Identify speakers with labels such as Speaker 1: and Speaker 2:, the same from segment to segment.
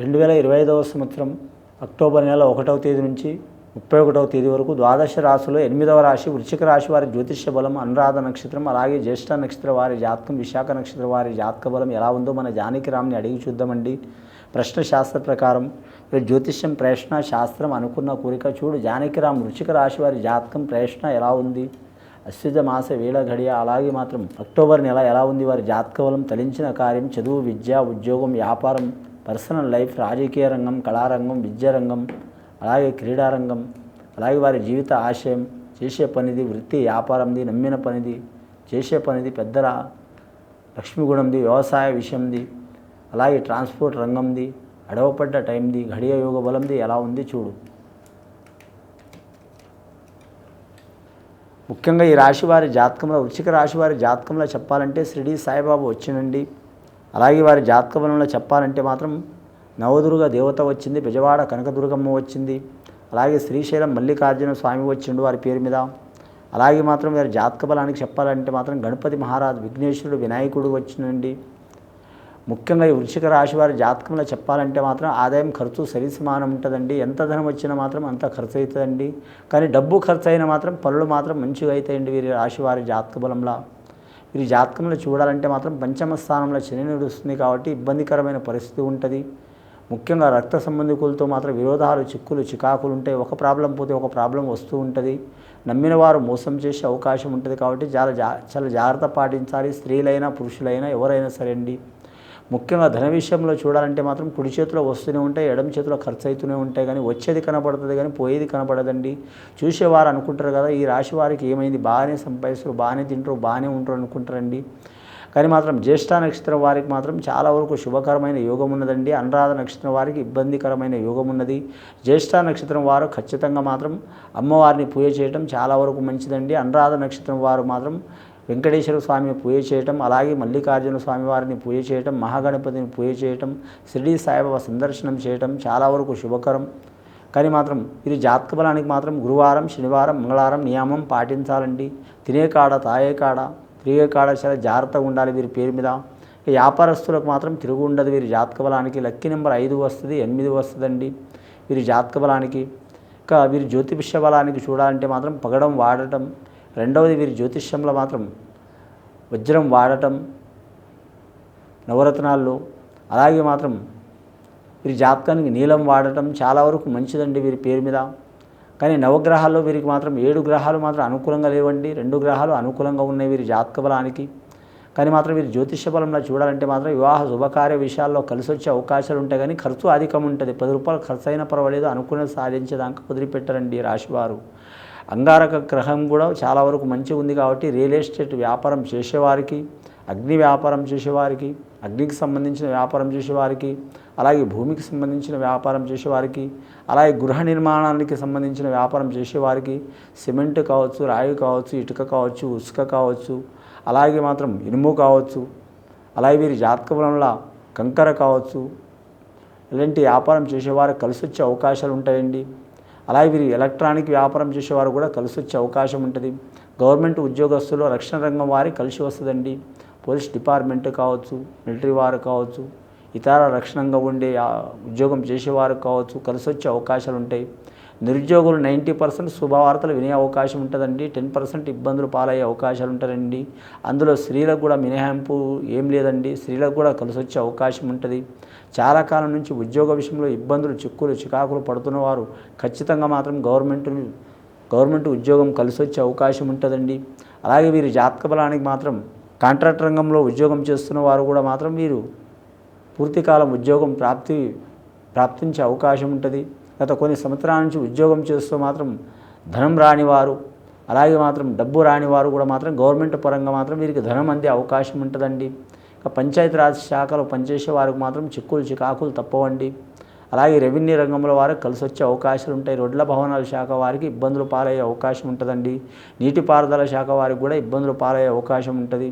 Speaker 1: రెండు వేల ఇరవై ఐదవ సంవత్సరం అక్టోబర్ నెల ఒకటవ తేదీ నుంచి ముప్పై ఒకటవ తేదీ వరకు ద్వాదశ రాశిలో ఎనిమిదవ రాశి వృశ్చిక రాశి వారి జ్యోతిష్య బలం అనురాధ నక్షత్రం అలాగే జ్యేష్ఠ నక్షత్ర వారి జాతకం విశాఖ నక్షత్ర వారి జాతక బలం ఎలా ఉందో మన జానకిరామ్ని అడిగి చూద్దామండి. ప్రశ్న శాస్త్ర ప్రకారం జ్యోతిష్యం ప్రేషణ శాస్త్రం అనుకున్న కోరిక చూడు జానకిరామ్ వృశ్చిక రాశి వారి జాతకం ప్రేషణ ఎలా ఉంది? అశ్విజ మాస వేళ ఘడియ అలాగే మాత్రం అక్టోబర్ నెల ఎలా ఉంది? వారి జాతకబలం తలించిన కార్యం చదువు విద్య ఉద్యోగం వ్యాపారం పర్సనల్ లైఫ్ రాజకీయ రంగం కళారంగం విద్యారంగం అలాగే క్రీడారంగం అలాగే వారి జీవిత ఆశయం చేసే పనిది వృత్తి వ్యాపారంది నమ్మిన పనిది చేసే పనిది పెద్దల లక్ష్మీగుణంది వ్యవసాయ విషయంది అలాగే ట్రాన్స్పోర్ట్ రంగంది అడవపడ్డ టైంది ఘడియ యోగ బలంది ఎలా ఉంది చూడు. ముఖ్యంగా ఈ రాశి వారి జాతకంలో వృచ్చిక రాశి వారి జాతకంలో చెప్పాలంటే షిరిడి సాయిబాబు వచ్చినండి. అలాగే వారి జాతక బలంలో చెప్పాలంటే మాత్రం నవదుర్గ దేవత వచ్చింది బెజవాడ కనకదుర్గమ్మ వచ్చింది అలాగే శ్రీశైలం మల్లికార్జున స్వామి వచ్చిండు వారి పేరు మీద. అలాగే మాత్రం వారి జాతక బలానికి చెప్పాలంటే మాత్రం గణపతి మహారాజ్ విఘ్నేశ్వరుడు వినాయకుడు వచ్చినండి. ముఖ్యంగా ఈ వృషిక రాశి వారి జాతకంలో చెప్పాలంటే మాత్రం ఆదాయం ఖర్చు సరి సమానం ఉంటుందండి. ఎంత ధనం వచ్చినా మాత్రం అంత ఖర్చు అవుతుందండి కానీ డబ్బు ఖర్చు అయినా మాత్రం పనులు మాత్రం మంచిగా అవుతాయండి వీరి రాశి వారి జాతక బలంలో. వీరి జాతకంలో చూడాలంటే మాత్రం పంచమ స్థానంలో శని నడుస్తుంది కాబట్టి ఇబ్బందికరమైన పరిస్థితి ఉంటుంది. ముఖ్యంగా రక్త సంబంధికులతో మాత్రం విరోధాలు చిక్కులు చికాకులు ఉంటాయి ఒక ప్రాబ్లం పోతే ఒక ప్రాబ్లం వస్తూ ఉంటుంది. నమ్మిన వారు మోసం చేసే అవకాశం ఉంటుంది కాబట్టి చాలా జా చాలా జాగ్రత్త పాటించాలి. స్త్రీలైనా పురుషులైనా ఎవరైనా సరే అండి. ముఖ్యంగా ధన విషయంలో చూడాలంటే మాత్రం కుడి చేతిలో వస్తూనే ఉంటాయి ఎడమ చేతిలో ఖర్చు అవుతూనే ఉంటాయి కానీ వచ్చేది కనపడుతుంది కానీ పోయేది కనపడదండి. చూసేవారు అనుకుంటారు కదా ఈ రాశి వారికి ఏమైంది? బాగానే సంపాదిస్తారు బాగానే తింటారు బాగానే ఉంటారు అనుకుంటారండి. కానీ మాత్రం జ్యేష్ఠ నక్షత్రం వారికి మాత్రం చాలా వరకు శుభకరమైన యోగం ఉన్నదండి. అనురాధ నక్షత్రం వారికి ఇబ్బందికరమైన యోగం ఉన్నది. జ్యేష్ఠ నక్షత్రం వారు ఖచ్చితంగా మాత్రం అమ్మవారిని పూజ చేయటం చాలా వరకు మంచిదండి. అనురాధ నక్షత్రం వారు మాత్రం వెంకటేశ్వర స్వామిని పూజ చేయటం అలాగే మల్లికార్జున స్వామి వారిని పూజ చేయటం మహాగణపతిని పూజ చేయటం షిరిడి సాయిబాబా సందర్శనం చేయటం చాలా వరకు శుభకరం. కానీ మాత్రం ఇది జాతక బలానికి మాత్రం గురువారం శనివారం మంగళవారం నియమం పాటించాలండి. తినే కాడ తాగే కాడ తిరిగే కాడ చాలా జాగ్రత్తగా ఉండాలి వీరి పేరు మీద. వ్యాపారస్తులకు మాత్రం తిరుగు ఉండదు వీరి జాతక బలానికి లక్కీ నెంబర్ ఐదు వస్తుంది ఎనిమిది వస్తుందండి వీరి జాతక బలానికి ఇంకా వీరి జ్యోతిష బలానికి చూడాలంటే మాత్రం పగడం వాడటం రెండవది వీరి జ్యోతిష్యంలో మాత్రం వజ్రం వాడటం నవరత్నాల్లో అలాగే మాత్రం వీరి జాతకానికి నీలం వాడటం చాలా వరకు మంచిదండి వీరి పేరు మీద. కానీ నవగ్రహాల్లో వీరికి మాత్రం ఏడు గ్రహాలు మాత్రం అనుకూలంగా లేవండి. రెండు గ్రహాలు అనుకూలంగా ఉన్నాయి వీరి జాతక బలానికి. కానీ మాత్రం వీరి జ్యోతిష బలంలో చూడాలంటే మాత్రం వివాహ శుభకార్య విషయాల్లో కలిసి వచ్చే అవకాశాలు ఉంటాయి. కానీ ఖర్చు అధికం ఉంటుంది. పది రూపాయలు ఖర్చు అయినా పర్వాలేదు. అనుకున్నది సాధించేదాకా వదిలిపెట్టరండి రాశివారు అంగారక గ్రహం కూడా చాలా వరకు మంచిగా ఉంది కాబట్టి రియల్ ఎస్టేట్ వ్యాపారం చేసేవారికి అగ్ని వ్యాపారం చేసేవారికి అగ్నికి సంబంధించిన వ్యాపారం చేసేవారికి అలాగే భూమికి సంబంధించిన వ్యాపారం చేసేవారికి అలాగే గృహ నిర్మాణానికి సంబంధించిన వ్యాపారం చేసేవారికి సిమెంట్ కావచ్చు రాయి కావచ్చు ఇటుక కావచ్చు ఉసుక కావచ్చు అలాగే మాత్రం ఇనుము కావచ్చు అలాగే వీరి జాతక బలంలో కంకర కావచ్చు ఇలాంటి వ్యాపారం చేసేవారు కలిసి వచ్చే అవకాశాలు ఉంటాయండి. అలాగే వీరి ఎలక్ట్రానిక్ వ్యాపారం చేసేవారు కూడా కలిసి వచ్చే అవకాశం ఉంటుంది. గవర్నమెంట్ ఉద్యోగస్తులు రక్షణ రంగం వారి కలిసి వస్తుందండి. పోలీస్ డిపార్ట్మెంట్ కావచ్చు మిలిటరీ వారు కావచ్చు ఇతర రక్షణంగా ఉండే ఉద్యోగం చేసేవారు కావచ్చు కలిసి వచ్చే అవకాశాలు ఉంటాయి నిరుద్యోగులు నైంటీ పర్సెంట్ శుభవార్తలు వినే అవకాశం ఉంటుందండి. టెన్ పర్సెంట్ ఇబ్బందులు పాలయ్యే అవకాశాలు ఉంటుందండి అందులో స్త్రీలకు కూడా మినహాయింపు ఏం లేదండి. స్త్రీలకు కూడా కలిసి వచ్చే అవకాశం ఉంటుంది. చాలా కాలం నుంచి ఉద్యోగ విషయంలో ఇబ్బందులు చిక్కులు చికాకులు పడుతున్న వారు ఖచ్చితంగా మాత్రం గవర్నమెంట్ గవర్నమెంట్ ఉద్యోగం కలిసి వచ్చే అవకాశం ఉంటుందండి. అలాగే వీరి జాతక బలానికి మాత్రం కాంట్రాక్ట్ రంగంలో ఉద్యోగం చేస్తున్న వారు కూడా మాత్రం వీరు పూర్తికాలం ఉద్యోగం ప్రాప్తి ప్రాప్తించే అవకాశం ఉంటుంది. గత కొన్ని సంవత్సరాల నుంచి ఉద్యోగం చేస్తూ మాత్రం ధనం రానివారు అలాగే మాత్రం డబ్బు రానివారు కూడా మాత్రం గవర్నమెంట్ పరంగా మాత్రం వీరికి ధనం అందే అవకాశం ఉంటుందండి. ఇక పంచాయతీరాజ్ శాఖలో పనిచేసే వారికి మాత్రం చిక్కులు చికాకులు తప్పవండి. అలాగే రెవెన్యూ రంగంలో వారికి కలిసి వచ్చే అవకాశాలు ఉంటాయి. రోడ్ల భవనాల శాఖ వారికి ఇబ్బందులు పాలయ్యే అవకాశం ఉంటుందండి. నీటిపారుదల శాఖ వారికి కూడా ఇబ్బందులు పాలయ్యే అవకాశం ఉంటుంది.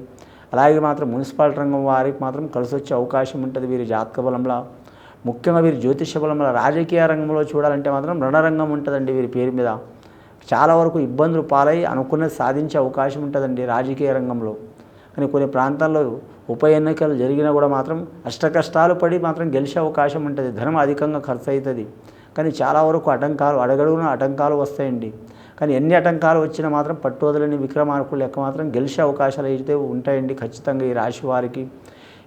Speaker 1: అలాగే మాత్రం మున్సిపాలిటీ రంగం వారికి మాత్రం కలిసి వచ్చే అవకాశం ఉంటుంది వీరి జాతక బలంలో. ముఖ్యంగా వీరి జ్యోతిష బలంలో రాజకీయ రంగంలో చూడాలంటే మాత్రం రణరంగం ఉంటుందండి వీరి పేరు మీద. చాలా వరకు ఇబ్బందులు పాలై అనుకున్నది సాధించే అవకాశం ఉంటుందండి రాజకీయ రంగంలో. కానీ కొన్ని ప్రాంతాల్లో ఉప ఎన్నికలు జరిగినా కూడా మాత్రం అష్టకష్టాలు పడి మాత్రం గెలిచే అవకాశం ఉంటుంది. ధనం అధికంగా ఖర్చు అవుతుంది కానీ చాలా వరకు ఆటంకాలు అడగడుగున ఆటంకాలు వస్తాయండి. కానీ ఎన్ని ఆటంకాలు వచ్చినా మాత్రం పట్టువదలని విక్రమార్కులు లెక్క మాత్రం గెలిచే అవకాశాలు అయితే ఉంటాయండి ఖచ్చితంగా ఈ రాశి వారికి.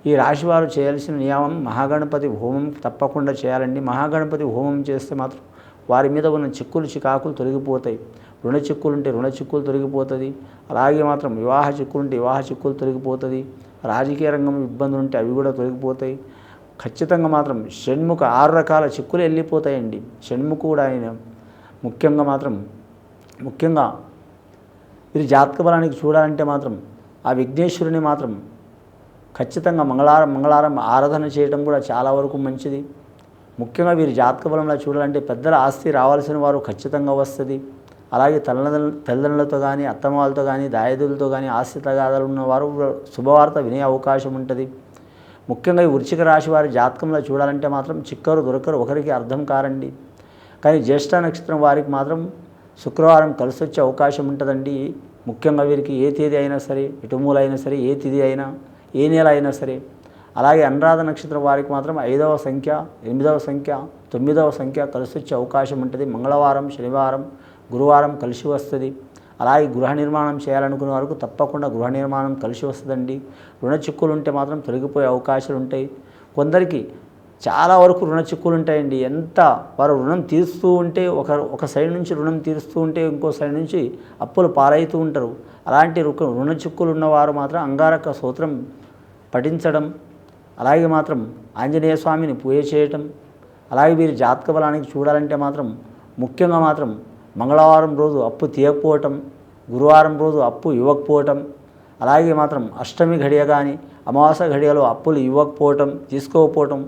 Speaker 1: ఈ రాశి వారు చేయాల్సిన నియమం మహాగణపతి హోమం తప్పకుండా చేయాలండి. మహాగణపతి హోమం చేస్తే మాత్రం వారి మీద ఉన్న చిక్కులు చికాకులు తొలగిపోతాయి. రుణ చిక్కులు ఉంటే రుణ చిక్కులు తొలగిపోతుంది. అలాగే మాత్రం వివాహ చిక్కులు ఉంటే వివాహ చిక్కులు తొలగిపోతుంది. రాజకీయ రంగం ఇబ్బందులు ఉంటే అవి కూడా తొలగిపోతాయి. ఖచ్చితంగా మాత్రం షణ్ముఖ ఆరు రకాల చిక్కులు వెళ్ళిపోతాయండి. షణ్ముఖ కూడా ఆయన ముఖ్యంగా మాత్రం ముఖ్యంగా వీరి జాతక బలానికి చూడాలంటే మాత్రం ఆ విఘ్నేశ్వరుని మాత్రం ఖచ్చితంగా మంగళవారం మంగళవారం ఆరాధన చేయడం కూడా చాలా వరకు మంచిది. ముఖ్యంగా వీరి జాతక బలంలో చూడాలంటే పెద్దల ఆస్తి రావాల్సిన వారు ఖచ్చితంగా వస్తుంది. అలాగే తల్లిదండ్రుల తల్లిదండ్రులతో కానీ అత్తమాలతో కానీ దాయదులతో కానీ ఆస్తి తగాదాలు ఉన్నవారు శుభవార్త వినే అవకాశం ఉంటుంది. ముఖ్యంగా ఈ వృచ్చిక రాశి వారి జాతకంలో చూడాలంటే మాత్రం చిక్కరు దొరకరు ఒకరికి అర్థం కారండి. కానీ జ్యేష్ఠ నక్షత్రం వారికి మాత్రం శుక్రవారం కలిసి వచ్చే అవకాశం ఉంటుందండి. ముఖ్యంగా వీరికి ఏ తేదీ అయినా సరే ఇటుమూలైనా సరే ఏ తిథి అయినా ఏ నెల అయినా సరే. అలాగే అనురాధ నక్షత్రం వారికి మాత్రం ఐదవ సంఖ్య ఎనిమిదవ సంఖ్య తొమ్మిదవ సంఖ్య కలిసి వచ్చే అవకాశం ఉంటుంది. మంగళవారం శనివారం గురువారం కలిసి వస్తుంది. అలాగే గృహ నిర్మాణం చేయాలనుకునే వరకు తప్పకుండా గృహ నిర్మాణం కలిసి వస్తుందండి. రుణ చిక్కులు ఉంటే మాత్రం తొలగిపోయే అవకాశాలు ఉంటాయి. కొందరికి చాలా వరకు రుణ చిక్కులు ఉంటాయండి ఎంత వారు రుణం తీరుస్తూ ఉంటే ఒక ఒక సైడ్ నుంచి రుణం తీరుస్తూ ఉంటే ఇంకో సైడ్ నుంచి అప్పులు పాలవుతూ ఉంటారు. అలాంటి రుణ చిక్కులు ఉన్నవారు మాత్రం అంగారక సూత్రం పఠించడం అలాగే మాత్రం ఆంజనేయ స్వామిని పూజ చేయటం అలాగే వీరి జాతక బలానికి చూడాలంటే మాత్రం ముఖ్యంగా మాత్రం మంగళవారం రోజు అప్పు తీయకపోవటం గురువారం రోజు అప్పు ఇవ్వకపోవటం అలాగే మాత్రం అష్టమి ఘడియ కానీ అమావాస ఘడియలో అప్పులు ఇవ్వకపోవటం తీసుకోకపోవటం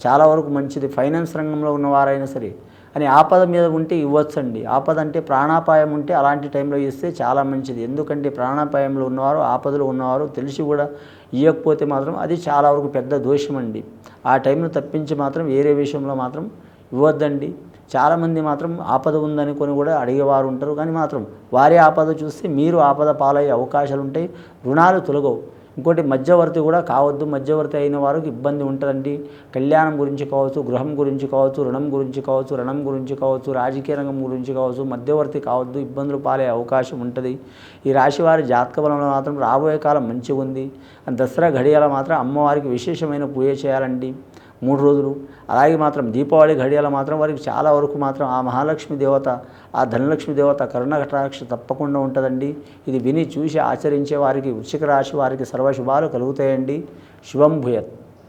Speaker 1: చాలా వరకు మంచిది. ఫైనాన్స్ రంగంలో ఉన్నవారైనా సరే అని ఆపద మీద ఉంటే ఇవ్వచ్చండి. ఆపద అంటే ప్రాణాపాయం ఉంటే అలాంటి టైంలో ఇస్తే చాలా మంచిది. ఎందుకంటే ప్రాణాపాయంలో ఉన్నవారు ఆపదలో ఉన్నవారు తెలిసి కూడా ఇవ్వకపోతే మాత్రం అది చాలా వరకు పెద్ద దోషం అండి ఆ టైంలో తప్పించి మాత్రం వేరే విషయంలో మాత్రం ఇవ్వద్దండి. చాలామంది మాత్రం ఆపద ఉందనుకొని కూడా అడిగేవారు ఉంటారు. కానీ మాత్రం వారి ఆపద చూస్తే మీరు ఆపద పాలయ్యే అవకాశాలు ఉంటాయి రుణాలు తొలగవు. ఇంకోటి మధ్యవర్తి కూడా కావద్దు. మధ్యవర్తి అయిన వారికి ఇబ్బంది ఉంటుందండి. కళ్యాణం గురించి కావచ్చు గృహం గురించి కావచ్చు రుణం గురించి కావచ్చు రుణం గురించి కావచ్చు రాజకీయ రంగం గురించి కావచ్చు మధ్యవర్తి కావద్దు. ఇబ్బందులు పాలే అవకాశం ఉంటుంది. ఈ రాశి వారి జాతక బలంలో మాత్రం రాబోయే కాలం మంచిగా ఉంది దసరా ఘడియాల మాత్రం అమ్మవారికి విశేషమైన పూజ చేయాలండి. మూడు రోజులు. అలాగే మాత్రం దీపావళి ఘడియల మాత్రం వారికి చాలా వరకు మాత్రం ఆ మహాలక్ష్మి దేవత ఆ ధనలక్ష్మి దేవత కరుణకటాక్ష తప్పకుండా ఉంటుందండి. ఇది విని చూసి ఆచరించే వారికి వృశ్చిక రాశి వారికి సర్వశుభాలు కలుగుతాయండి. శుభం భూయత్.